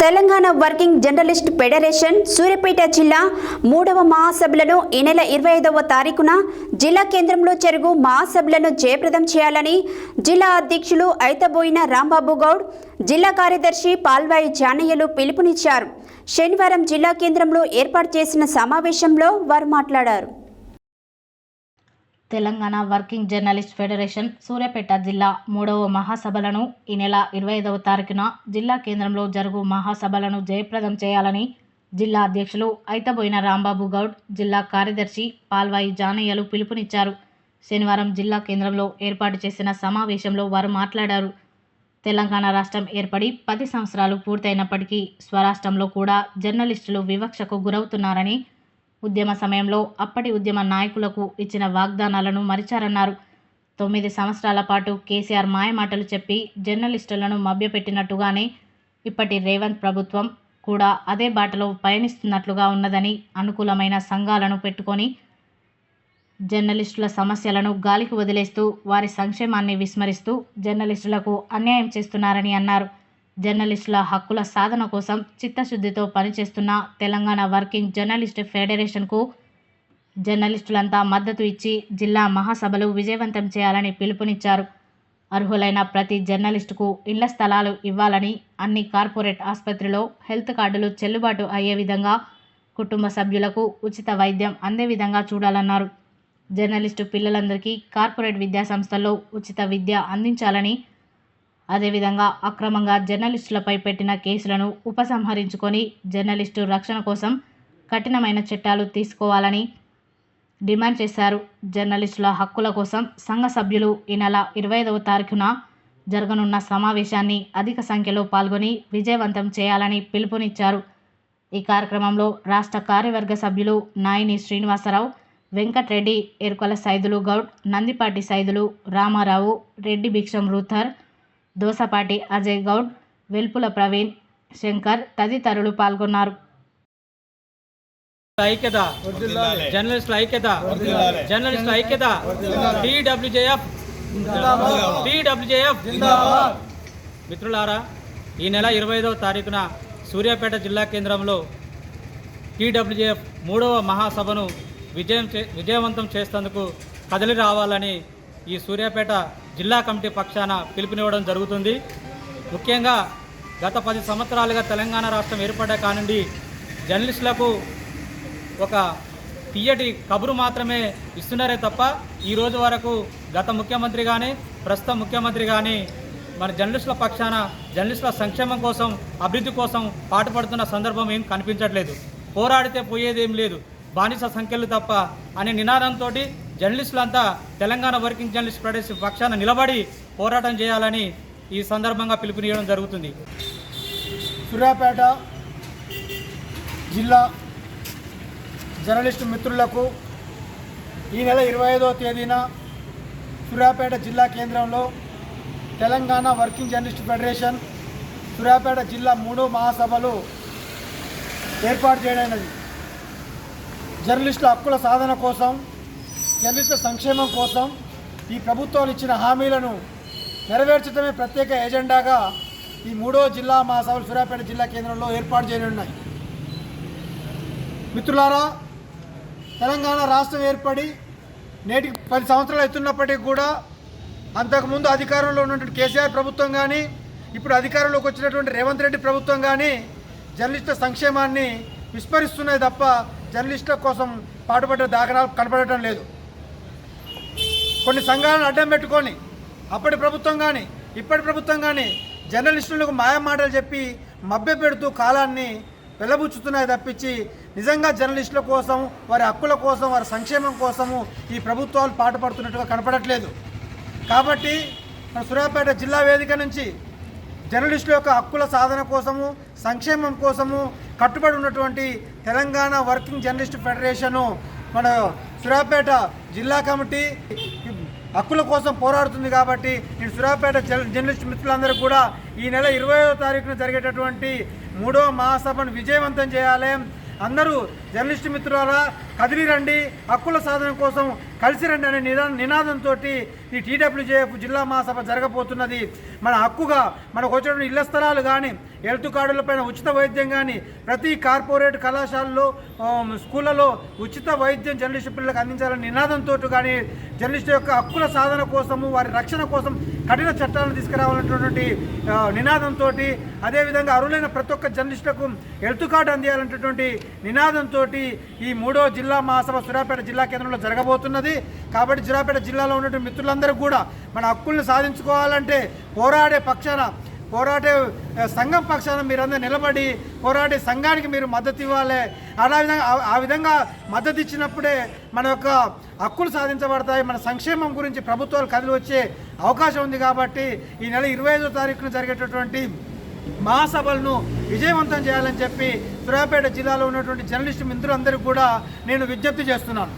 Telangana working journalist federation Suryapet జిల్లా మూడవ మహాసభలను ఈ నెల ఇరవై ఐదవ తారీఖున జిల్లా కేంద్రంలో జరుగు మహాసభలను జయప్రదం చేయాలని జిల్లా అధ్యక్షులు ఐతబోయిన రాంబాబు గౌడ్ జిల్లా కార్యదర్శి పాల్వాయి జానయ్యలు పిలుపునిచ్చారు. శనివారం జిల్లా కేంద్రంలో ఏర్పాటు చేసిన సమావేశంలో వారు మాట్లాడారు. Telangana working journalist federation Suryapet జిల్లా మూడవ మహాసభలను ఈ నెల ఇరవై ఐదవ తారీఖున జిల్లా కేంద్రంలో జరుగు మహాసభలను జయప్రదం చేయాలని జిల్లా అధ్యక్షులు ఐతబోయిన రాంబాబు గౌడ్ జిల్లా కార్యదర్శి పాల్వాయి జానయ్యలు పిలుపునిచ్చారు. శనివారం జిల్లా కేంద్రంలో ఏర్పాటు చేసిన సమావేశంలో వారు మాట్లాడారు. తెలంగాణ రాష్ట్రం ఏర్పడి పది సంవత్సరాలు పూర్తయినప్పటికీ స్వరాష్ట్రంలో కూడా జర్నలిస్టులు వివక్షకు గురవుతున్నారని ఉద్యమ సమయంలో అప్పటి ఉద్యమ నాయకులకు ఇచ్చిన వాగ్దానాలను మరిచారన్నారు. తొమ్మిది సంవత్సరాల పాటు కేసీఆర్ మాయమాటలు చెప్పి జర్నలిస్టులను మభ్యపెట్టినట్టుగానే ఇప్పటి రేవంత్ ప్రభుత్వం కూడా అదే బాటలో పయనిస్తున్నట్లుగా ఉన్నదని అనుకూలమైన సంఘాలను పెట్టుకొని జర్నలిస్టుల సమస్యలను గాలికి వదిలేస్తూ వారి సంక్షేమాన్ని విస్మరిస్తూ జర్నలిస్టులకు అన్యాయం చేస్తున్నారని అన్నారు. జర్నలిస్టుల హక్కుల సాధన కోసం చిత్తశుద్ధితో పనిచేస్తున్న తెలంగాణ వర్కింగ్ జర్నలిస్ట్ ఫెడరేషన్కు జర్నలిస్టులంతా మద్దతు ఇచ్చి జిల్లా మహాసభలు విజయవంతం చేయాలని పిలుపునిచ్చారు. అర్హులైన ప్రతి జర్నలిస్టుకు ఇళ్ళ స్థలాలు ఇవ్వాలని అన్ని కార్పొరేట్ ఆసుపత్రిలో హెల్త్ కార్డులు చెల్లుబాటు అయ్యే విధంగా కుటుంబ సభ్యులకు ఉచిత వైద్యం అందే విధంగా చూడాలన్నారు. జర్నలిస్టు పిల్లలందరికీ కార్పొరేట్ విద్యా సంస్థల్లో ఉచిత విద్య అందించాలని అదేవిధంగా అక్రమంగా జర్నలిస్టులపై పెట్టిన కేసులను ఉపసంహరించుకొని జర్నలిస్టు రక్షణ కోసం కఠినమైన చట్టాలు తీసుకోవాలని డిమాండ్ చేశారు. జర్నలిస్టుల హక్కుల కోసం సంఘ సభ్యులు ఈ నెల ఇరవై ఐదవ తారీఖున జరగనున్న సమావేశాన్ని అధిక సంఖ్యలో పాల్గొని విజయవంతం చేయాలని పిలుపునిచ్చారు. ఈ కార్యక్రమంలో రాష్ట్ర కార్యవర్గ సభ్యులు నాయిని శ్రీనివాసరావు వెంకట్రెడ్డి ఎరుకల సైదులు గౌడ్ నందిపాటి సైదులు రామారావు రెడ్డి భిక్షం రూథర్ దోసపాటి అజయ్ గౌడ్ వెల్పుల ప్రవీణ్ శంకర్ తదితరులు పాల్గొన్నారు. ఐక్యత. జర్నలిస్టుల ఐక్యత. జర్నలిస్టుల ఐక్యత. టీడబ్ల్యూజేఎఫ్. టీడబ్ల్యూజేఎఫ్. మిత్రులారా ఈ నెల ఇరవై ఐదవ తారీఖున సూర్యాపేట జిల్లా కేంద్రంలో టీడబ్ల్యూజేఎఫ్ మూడవ మహాసభను విజయం చే విజయవంతం చేసేందుకు కదలి రావాలని ఈ సూర్యాపేట జిల్లా కమిటీ పక్షాన పిలుపునివ్వడం జరుగుతుంది. ముఖ్యంగా గత పది సంవత్సరాలుగా తెలంగాణ రాష్ట్రం ఏర్పడ్డ కానుండి జర్నలిస్టులకు ఒక తీయటి కబురు మాత్రమే ఇస్తున్నారే తప్ప ఈ రోజు వరకు గత ముఖ్యమంత్రి కానీ ప్రస్తుత ముఖ్యమంత్రి కానీ మన జర్నలిస్టుల పక్షాన జర్నలిస్టుల సంక్షేమం కోసం అభివృద్ధి కోసం పాటుపడుతున్న సందర్భం ఏం కనిపించట్లేదు. పోరాడితే పోయేదేం లేదు. బానిస సంఖ్యలు తప్ప అనే నినాదంతో జర్నలిస్టులంతా తెలంగాణ వర్కింగ్ జర్నలిస్ట్ ఫెడరేషన్ పక్షాన నిలబడి పోరాటం చేయాలని ఈ సందర్భంగా పిలుపునియడం జరుగుతుంది. సూర్యాపేట జిల్లా జర్నలిస్టు మిత్రులకు ఈ నెల ఇరవై ఐదవ తేదీన సూర్యాపేట జిల్లా కేంద్రంలో Telangana working journalist federation Suryapet జిల్లా మూడో మహాసభలు ఏర్పాటు చేయడమైనది. జర్నలిస్టుల హక్కుల సాధన కోసం జర్నలిస్టుల సంక్షేమం కోసం ఈ ప్రభుత్వాలు ఇచ్చిన హామీలను నెరవేర్చడమే ప్రత్యేక ఎజెండాగా ఈ మూడో జిల్లా మహాసభలు సూర్యాపేట జిల్లా కేంద్రంలో ఏర్పాటు చేయనున్నాయి. మిత్రులారా తెలంగాణ రాష్ట్రం ఏర్పడి నేటికి పది సంవత్సరాలు అవుతున్నప్పటికీ కూడా అంతకుముందు అధికారంలో ఉన్నటువంటి కేసీఆర్ ప్రభుత్వం కానీ ఇప్పుడు అధికారంలోకి వచ్చినటువంటి రేవంత్ రెడ్డి ప్రభుత్వం కానీ జర్నలిస్టుల సంక్షేమాన్ని విస్మరిస్తున్నాయి తప్ప జర్నలిస్టుల కోసం పాటుపడ్డ దాఖలాలు కనపడటం లేదు. కొన్ని సంఘాలను అడ్డం పెట్టుకొని అప్పటి ప్రభుత్వం కానీ ఇప్పటి ప్రభుత్వం కానీ జర్నలిస్టులకు మాయమాటలు చెప్పి మభ్య పెడుతూ కాలాన్ని వెళ్ళబుచ్చుతున్నాయి తప్పించి నిజంగా జర్నలిస్టుల కోసం వారి హక్కుల కోసం వారి సంక్షేమం కోసము ఈ ప్రభుత్వాలు పాటుపడుతున్నట్టుగా కనపడట్లేదు. కాబట్టి మన సూర్యాపేట జిల్లా వేదిక నుంచి జర్నలిస్టుల యొక్క హక్కుల సాధన కోసము సంక్షేమం కోసము కట్టుబడి ఉన్నటువంటి తెలంగాణ వర్కింగ్ జర్నలిస్ట్ ఫెడరేషను మన సూర్యాపేట జిల్లా కమిటీ హక్కుల కోసం పోరాడుతుంది కాబట్టి నేను సూర్యాపేట జర్నలిస్ట్ మిత్రులందరూ కూడా ఈ నెల ఇరవైవ తారీఖున జరిగేటటువంటి మూడవ మహాసభను విజయవంతం చేయాలి. అందరూ జర్నలిస్ట్ మిత్రులారా కదిలి రండి. హక్కుల సాధన కోసం కలిసి రండి అనే నినా నినాదంతో ఈ టీడబ్ల్యూజేఎఫ్ జిల్లా మహాసభ జరగబోతున్నది. మన హక్కుగా మనకు వచ్చిన ఇళ్ళ స్థలాలు కానీ హెల్త్ కార్డులపైన ఉచిత వైద్యం కానీ ప్రతి కార్పొరేట్ కళాశాలలో స్కూళ్ళలో ఉచిత వైద్యం జర్నలిస్ట్ పిల్లలకు అందించాలనే నినాదంతో కానీ జర్నలిస్ట్ యొక్క హక్కుల సాధన కోసము వారి రక్షణ కోసం కఠిన చట్టాలను తీసుకురావాలన్నటువంటి నినాదంతో అదేవిధంగా అర్హులైన ప్రతి ఒక్క జర్నలిస్టులకు హెల్త్ కార్డు అందియాలన్నటువంటి నినాదంతో ఈ మూడో జిల్లా మహాసభ సూర్యాపేట జిల్లా కేంద్రంలో జరగబోతున్నది. కాబట్టి సూర్యాపేట జిల్లాలో ఉన్నటువంటి మిత్రులందరూ కూడా మన హక్కుల్ని సాధించుకోవాలంటే పోరాడే పక్షాన పోరాటే సంఘం పక్షాన మీరందరూ నిలబడి పోరాడే సంఘానికి మీరు మద్దతు ఇవ్వాలి. అలా విధంగా ఆ- ఆ విధంగా మద్దతు ఇచ్చినప్పుడే మన యొక్క హక్కులు సాధించబడతాయి. మన సంక్షేమం గురించి ప్రభుత్వాలు కదిలి వచ్చే అవకాశం ఉంది కాబట్టి ఈ నెల ఇరవై ఐదో తారీఖున జరిగేటటువంటి మహాసభలను విజయవంతం చేయాలని చెప్పి సూర్యాపేట జిల్లాలో ఉన్నటువంటి జర్నలిస్టు మిత్రులందరికీ కూడా నేను విజ్ఞప్తి చేస్తున్నాను.